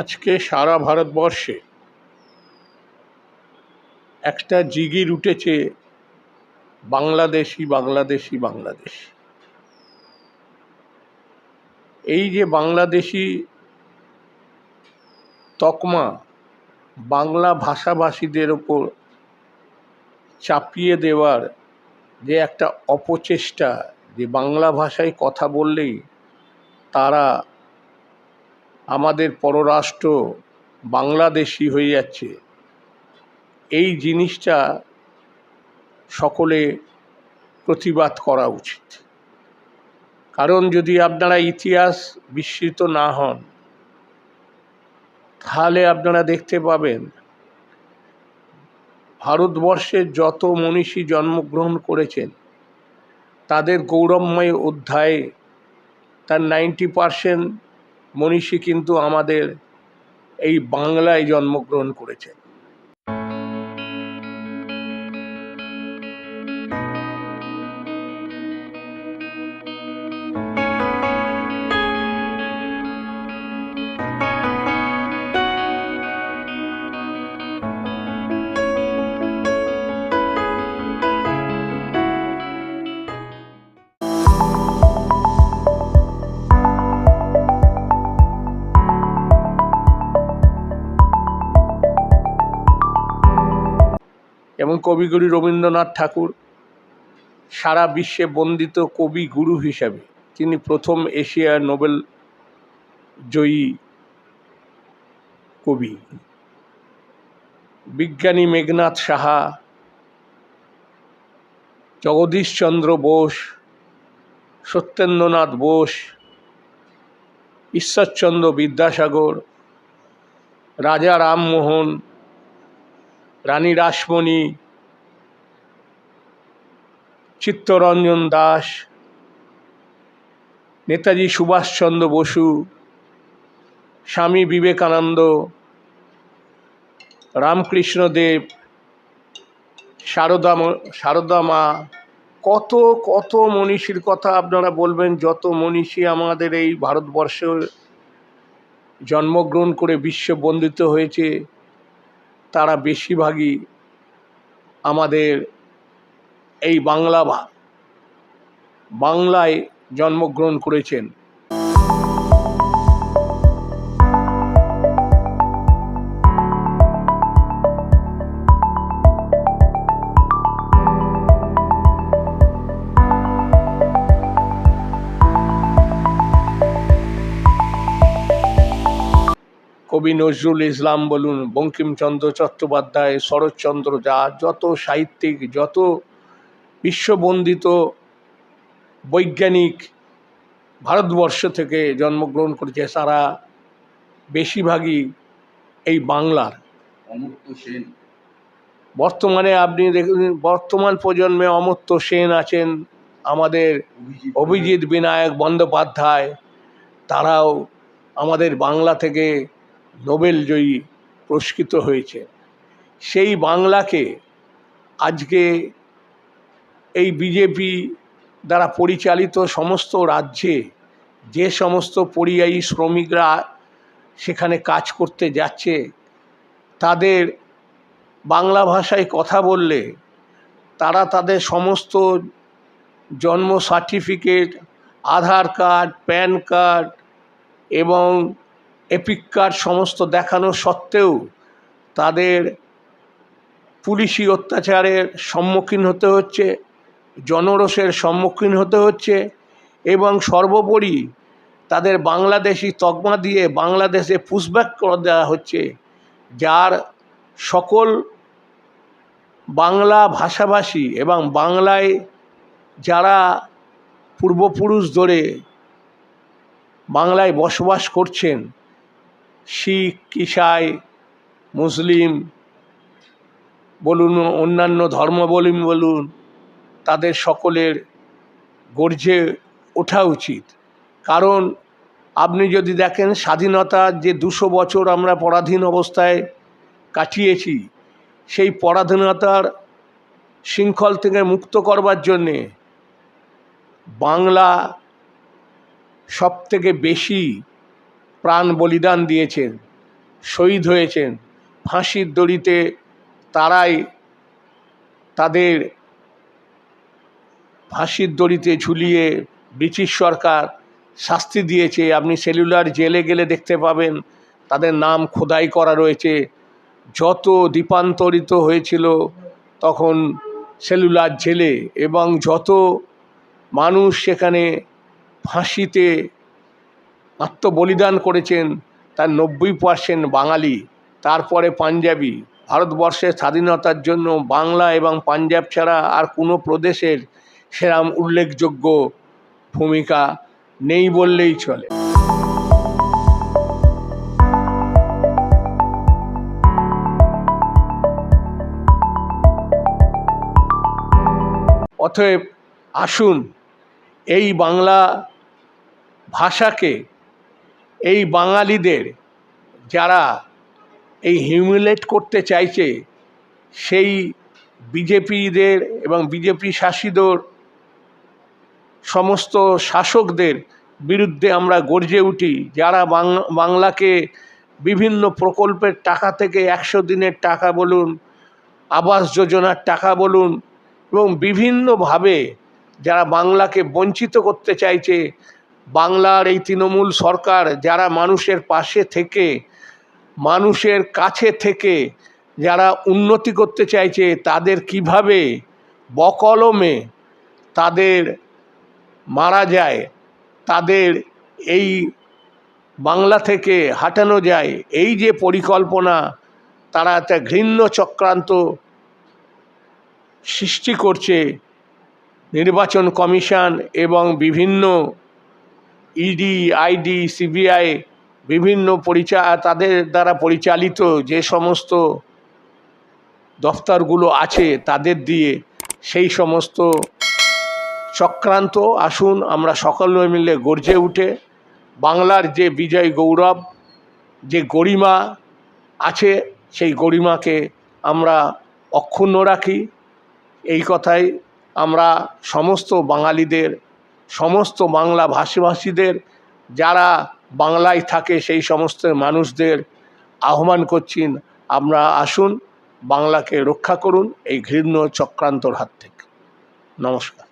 আজকে সারা ভারতবর্ষে একটা জিগির উঠেছে বাংলাদেশি বাংলাদেশি বাংলাদেশি। এই যে বাংলাদেশি তকমা বাংলা ভাষাভাষীদের ওপর চাপিয়ে দেওয়ার যে একটা অপচেষ্টা, যে বাংলা ভাষায় কথা বললেই তারা আমাদের পররাষ্ট্র বাংলাদেশি হয়ে যাচ্ছে। এই জিনিসটা সকলে প্রতিবাদ করা উচিত। কারণ যদি আপনারা ইতিহাস বিস্মৃত না হন, তাহলে আপনারা দেখতে পাবেন ভারতবর্ষের যত মনীষী জন্মগ্রহণ করেছেন, তাদের গৌরবময় অধ্যায়ে তার নাইনটি পারসেন্ট মনীষী কিন্তু আমাদের এই বাংলায় জন্মগ্রহণ করেছেন। কবিগুরু রবীন্দ্রনাথ ঠাকুর সারা বিশ্বে বন্দিত কবি গুরু হিসাবে। তিনি প্রথম এশিয়ার নোবেল জয়ী কবি। বিজ্ঞানী মেঘনাথ সাহা জগদীশচন্দ্র বোস, সত্যেন্দ্রনাথ বোস, ঈশ্বরচন্দ্র বিদ্যাসাগর, রাজা রামমোহন, রানী রাসমণি চিত্তরঞ্জন দাস, নেতাজি সুভাষচন্দ্র বসু, স্বামী বিবেকানন্দ, রামকৃষ্ণ দেব, সারদা ম- সারদা মা। কত কত মনীষীর কথা আপনারা বলবেন, যত মনীষী আমাদের এই ভারতবর্ষে জন্মগ্রহণ করে বিশ্ব বন্দিত হয়েছে, তারা বেশিরভাগই আমাদের এই বাংলা বাংলায় জন্মগ্রহণ করেছেন। কবি নজরুল ইসলাম বলুন, বঙ্কিমচন্দ্র চট্টোপাধ্যায়, শরৎচন্দ্র যা যত সাহিত্যিক, যত বিশ্ববন্দিত বৈজ্ঞানিক ভারতবর্ষ থেকে জন্মগ্রহণ করেছে তারা বেশিরভাগই এই বাংলার। অমর্ত্য সেন। বর্তমানে আপনি দেখুন বর্তমান প্রজন্মে অমর্ত্য সেন আছেন আমাদের অভিজিৎ অভিজিৎ বিনায়ক বন্দ্যোপাধ্যায় তারাও আমাদের বাংলা থেকে নোবেল জয়ী পুরস্কৃত হয়েছে। সেই বাংলাকে আজকে এই বিজেপি দ্বারা পরিচালিত সমস্ত রাজ্যে যে সমস্ত পরিযায়ী শ্রমিকরা সেখানে কাজ করতে যাচ্ছে, তাদের বাংলা ভাষায় কথা বললে তারা তাদের সমস্ত জন্ম certificate, Aadhaar card, PAN card এবং এপিক কার্ড সমস্ত দেখানো সত্ত্বেও তাদের পুলিশি অত্যাচারের সম্মুখীন হতে হচ্ছে। জনরোষের সম্মুখীন হতে হচ্ছে এবং সর্বোপরি তাদের বাংলাদেশি তকমা দিয়ে বাংলাদেশে পুশব্যাক করে দেওয়া হচ্ছে, যার সকল বাংলা ভাষাভাষী এবং বাংলায় যারা পূর্বপুরুষ ধরে বাংলায় বসবাস করছেন, শিখ, ইসাই, মুসলিম বলুন, অন্যান্য ধর্মাবলম্বী বলুন তাদের সকলের গর্জে ওঠা উচিত। কারণ আপনি যদি দেখেন স্বাধীনতার যে দুশো বছর আমরা পরাধীন অবস্থায় কাটিয়েছি, সেই পরাধীনতার শৃঙ্খল থেকে মুক্ত করবার জন্যে বাংলা সব থেকে বেশি প্রাণ বলিদান দিয়েছেন, শহীদ হয়েছেন। ফাঁসির দড়িতে তারাই তাদের ফাঁসির দড়িতে ঝুলিয়ে ব্রিটিশ সরকার শাস্তি দিয়েছে। আপনি সেলুলার জেলে গেলে দেখতে পাবেন তাদের নাম খোদাই করা রয়েছে। যত দ্বীপান্তরিত হয়েছিল তখন সেলুলার জেলে এবং যত মানুষ সেখানে ফাঁসিতে আত্মবলিদান করেছেন, তার নব্বই পার্সেন্ট বাঙালি, তারপরে পাঞ্জাবি। ভারতবর্ষের স্বাধীনতার জন্য বাংলা এবং পাঞ্জাব ছাড়া আর কোনো প্রদেশের সেরাম উল্লেখযোগ্য ভূমিকা নেই বললেই চলে। অতএব আসুন এই বাংলা ভাষাকে, এই বাঙালিদের যারা এই হিউমিলেট করতে চাইছে, সেই বিজেপিদের এবং বিজেপি শাসিতর সমস্ত শাসকদের বিরুদ্ধে আমরা গর্জে উঠি, যারা বাংলাকে বিভিন্ন প্রকল্পের টাকা থেকে একশো দিনের টাকা বলুন, আবাস যোজনার টাকা বলুন এবং বিভিন্নভাবে যারা বাংলাকে বঞ্চিত করতে চাইছে, বাংলার এই তৃণমূল সরকার যারা মানুষের পাশে থেকে, মানুষের কাছে থেকে যারা উন্নতি করতে চাইছে, তাদের কীভাবে বকলমে তাদের মারা যায়, তাদের এই বাংলা থেকে হাঁটানো যায়, এই যে পরিকল্পনা, তারা একটা ঘৃণ্য চক্রান্ত সৃষ্টি করছে। নির্বাচন কমিশন এবং বিভিন্ন ইডি, আইডি, সিবিআই বিভিন্ন পরিচা, তাদের দ্বারা পরিচালিত যে সমস্ত দফতরগুলো আছে, তাদের দিয়ে সেই সমস্ত চক্রান্ত, আসুন আমরা সকলে মিলে গর্জে উঠে বাংলার যে বিজয় গৌরব, যে গরিমা আছে, সেই গরিমাকে আমরা অক্ষুণ্ণ রাখি। এই কথাই আমরা সমস্ত বাঙালিদের, সমস্ত বাংলা ভাষীভাষীদের, যারা বাংলায় থাকে সেই সমস্ত মানুষদের আহ্বান করছেন, আমরা আসুন বাংলাকে রক্ষা করুন এই ঘৃণ্য চক্রান্তর হাত থেকে। নমস্কার।